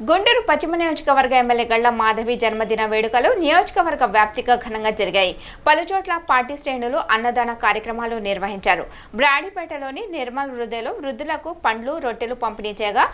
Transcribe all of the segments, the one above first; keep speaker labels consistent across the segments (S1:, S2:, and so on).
S1: గుంటూరు పశ్చిమ నియోజకవర్గ ఎమ్మెల్యే గళ్ళ మాధవి జన్మదిన వేడుకలు నియోజకవర్గ వ్యాప్తిగా ఘనంగా జరిగాయి. పలుచోట్ల పార్టీ శ్రేణులు అన్నదాన కార్యక్రమాలు నిర్వహించారు. బ్రాడిపేటలోని నిర్మల్ వృద్ధలో వృద్ధులకు పండ్లు రొట్టెలు పంపిణీ చేయగా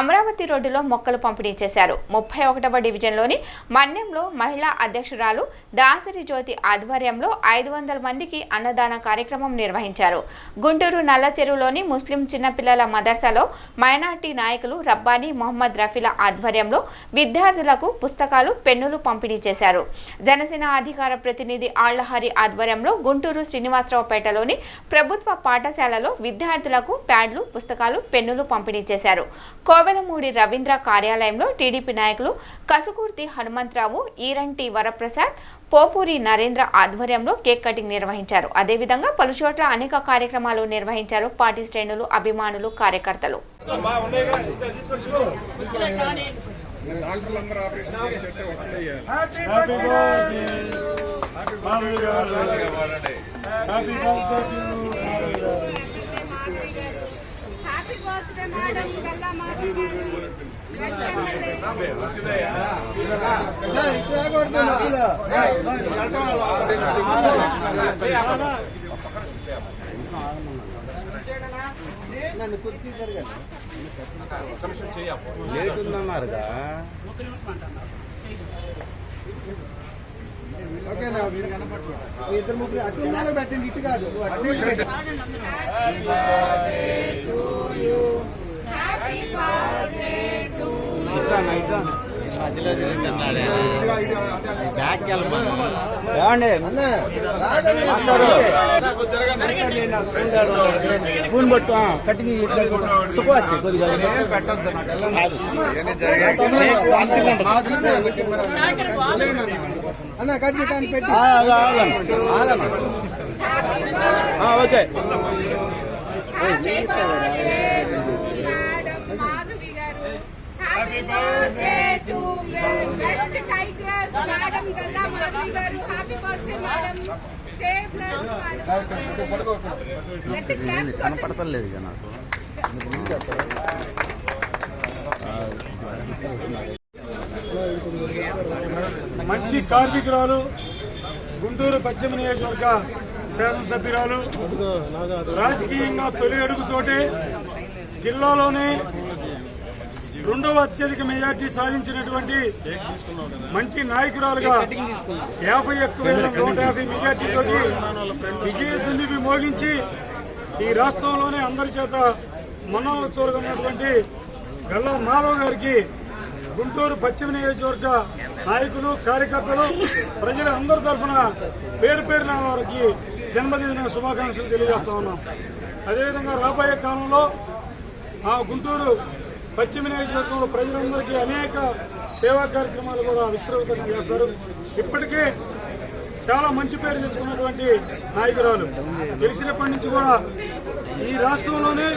S1: అమరావతి రోడ్డులో మొక్కలు పంపిణీ చేశారు. ముప్పై ఒకటవ డివిజన్లోని మన్యంలో మహిళా అధ్యక్షురాలు దాసరి జ్యోతి ఆధ్వర్యంలో ఐదు వందల మందికి అన్నదాన కార్యక్రమం నిర్వహించారు. గుంటూరు నల్ల చెరువులోని ముస్లిం చిన్నపిల్లల మదర్సాలో మైనార్టీ నాయకులు రబ్బానీ మొహమ్మద్ రఫీల ఆధ్వర్యంలో విద్యార్థులకు పుస్తకాలు పెన్నులు పంపిణీ చేశారు. జనసేన అధికార ప్రతినిధి ఆళ్ళహరి ఆధ్వర్యంలో గుంటూరు శ్రీనివాసరావుపేటలోని ప్రభుత్వ పాఠశాలలో విద్యార్థులకు ప్యాడ్లు పుస్తకాలు పెన్నులు పంపిణీ చేశారు. కోవెలమూడి రవీంద్ర కార్యాలయంలో టీడీపీ నాయకులు కసుకుర్తి హనుమంతరావు ఈరంటి వరప్రసాద్ పోపూరి నరేంద్ర ఆధ్వర్యంలో కేక్ కటింగ్ నిర్వహించారు. అదేవిధంగా పలుచోట్ల అనేక కార్యక్రమాలు నిర్వహించారు పార్టీ శ్రేణులు అభిమానులు కార్యకర్తలు.
S2: హ్యాపీ
S3: ఎమ్మెల్యే
S4: లేట్ ఉందన్నారుగా
S5: ఓకేనా ఇద్దరు ముగ్గురు అటు పెట్టండి ఇటు కాదు. అటు
S6: స్పూన్ పట్టు కటింగ్ సుఖవాసి కొద్దిగా
S5: అన్న కట్ చేయడానికి పెట్టి
S6: okay
S3: happy birthday to west tigress madam Galla Madhavi garu happy birthday madam stay bless madam.
S6: కనపడతలేదు ఇక నాకు.
S2: మంచి కార్మికురాలు గుంటూరు పశ్చిమ నియోజకవర్గ శాసనసభ్యురాలు. రాజకీయంగా తొలి అడుగుతోటే జిల్లాలోనే రెండవ అత్యధిక మెజార్టీ సాధించినటువంటి మంచి నాయకురాలుగా యాభై ఒక్క వేల నూట యాభై మెజార్టీతో విజయదుందిపి మోగించి ఈ రాష్ట్రంలోనే అందరి చేత మన్నలు చూరగొన్నటువంటి గల్లా మాధవ్ గారికి గుంటూరు పశ్చిమ నియోజకవర్గ నాయకులు కార్యకర్తలు ప్రజల అందరి తరఫున పేరు పేరున వారికి జన్మదిన శుభాకాంక్షలు తెలియజేస్తా ఉన్నాం. అదేవిధంగా రాబోయే కాలంలో ఆ గుంటూరు పశ్చిమ నియోజకవర్గంలో ప్రజలందరికీ అనేక సేవా కార్యక్రమాలు కూడా విస్తృతంగా చేస్తారు. ఇప్పటికే చాలా మంచి పేరు తెచ్చుకున్నటువంటి నాయకురాలు. తెలిసినప్పటి నుంచి కూడా ఈ రాష్ట్రంలోనే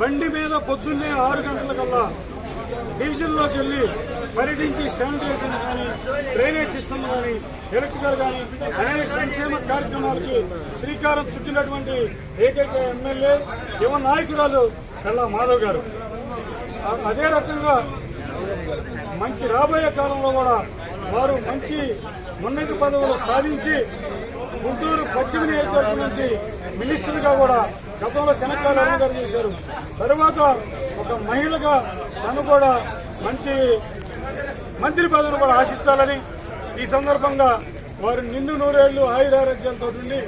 S2: బండి మీద పొద్దున్నే ఆరు గంటల కల్లా డివిజన్లోకి వెళ్ళి పర్యటించి శానిటైజేషన్ కానీ డ్రైనేజ్ సిస్టమ్ కానీ ఎలక్ట్రికల్ కానీ అనేక సంక్షేమ కార్యక్రమాలకి శ్రీకారం చుట్టినటువంటి ఏకైక ఎమ్మెల్యే యువ నాయకురాలు కళ్ళా మాధవ్ గారు. అదే రకంగా మంచి రాబోయే కాలంలో కూడా వారు మంచి ఉన్నత పదవులు సాధించి గుంటూరు పశ్చిమ నియోజకవర్గం నుంచి మినిస్టర్గా కూడా గతంలో శనక్కాయలు అలంకారం చేశారు. తర్వాత ఒక మహిళగా తను కూడా మంచి మంత్రి పదవిని కూడా ఆశించాలని ఈ సందర్భంగా వారు నిండు నూరేళ్ళు ఆయురారోగ్యాలతో ఉండి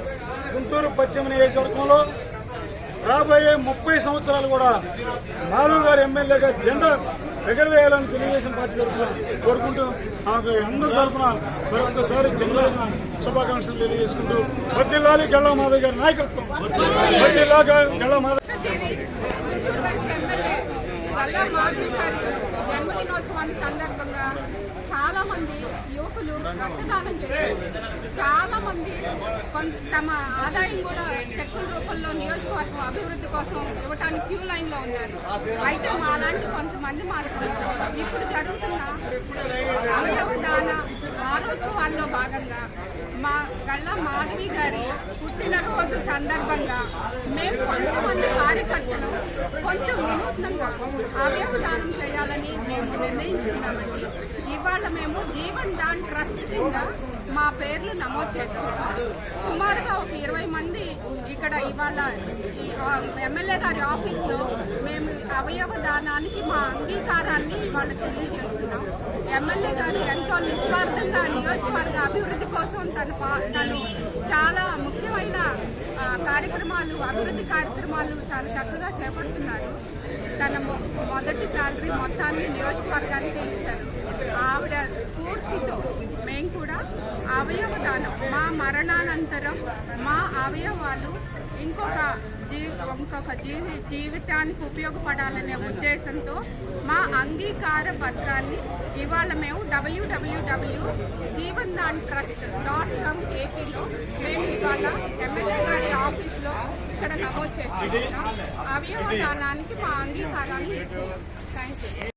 S2: గుంటూరు పశ్చిమ నియోజకవర్గంలో రాబోయే ముప్పై సంవత్సరాలు కూడా మాధవ్ గారు ఎమ్మెల్యేగా జెండా ఎగరవేయాలని తెలుగుదేశం పార్టీ తరఫున కోరుకుంటూ ఆమె అందరి తరఫున మరొకసారి జన్మదిన శుభాకాంక్షలు తెలియజేసుకుంటూ వర్దిల్లాలి గల్లా మాధవ్ గారి నాయకత్వం. వర్దిల్లా గల్లా మాధవ్
S3: గారి జన్మదినోత్సవాన్ని సందర్భంగా చాలా మంది యువకులు రక్తదానం చేశారు. చాలా మంది తమ ఆదాయం కూడా చెక్కుల రూపంలో నియోజకవర్గం అభివృద్ధి కోసం ఇవ్వటానికి క్యూ లైన్లో ఉన్నారు. అయితే మా లాంటి కొంతమంది మాత్రం ఇప్పుడు జరుగుతున్న అవయవ దాన వారోత్సవాల్లో భాగంగా మా గళ్ళ మాధవి గారి పుట్టినరోజు సందర్భంగా మేము కొంతమంది కార్యకర్తలు కొంచెం వినూత్నంగా అవయవ దానం చేయాలని మేము నిర్ణయించుకున్నామండి. ఇవాళ మేము జీవన్ దాన్ ట్రస్ట్ కింద మా పేర్లు నమోదు చేసుకున్నాం. సుమారుగా ఒక ఇరవై మంది ఇక్కడ ఇవాళ ఎమ్మెల్యే గారి ఆఫీస్లో మేము అవయవ దానానికి మా అంగీకారాన్ని ఇవాళ తెలియజేస్తున్నాం. ఎమ్మెల్యే గారు ఎంతో నిస్వార్థంగా నియోజకవర్గ అభివృద్ధి కోసం తను తను చాలా ముఖ్యమైన కార్యక్రమాలు అభివృద్ధి కార్యక్రమాలు చాలా చక్కగా చేపడుతున్నారు. తన మొ- మొదటి శాలరీ మొత్తాన్ని నియోజకవర్గానికి ఇచ్చారు. ఆవిడ స్ఫూర్తితో మేము కూడా అవయవ దానం మా మరణానంతరం మా అవయవాలు ఇంకొక జీ ఇంకొక జీవి జీవితానికి ఉపయోగపడాలనే ఉద్దేశంతో మా అంగీకార పత్రాన్ని ఇవాళ మేము WWW Jeevandan trust dot com ఏపీలో మేము ఇవాళ ఎమ్మెల్యే గారి ఆఫీస్లో ఇక్కడ నమోదు చేసుకుంటున్నాం అవయవ దానానికి మా అంగీకారాన్ని ఇస్తున్నాం. Thank you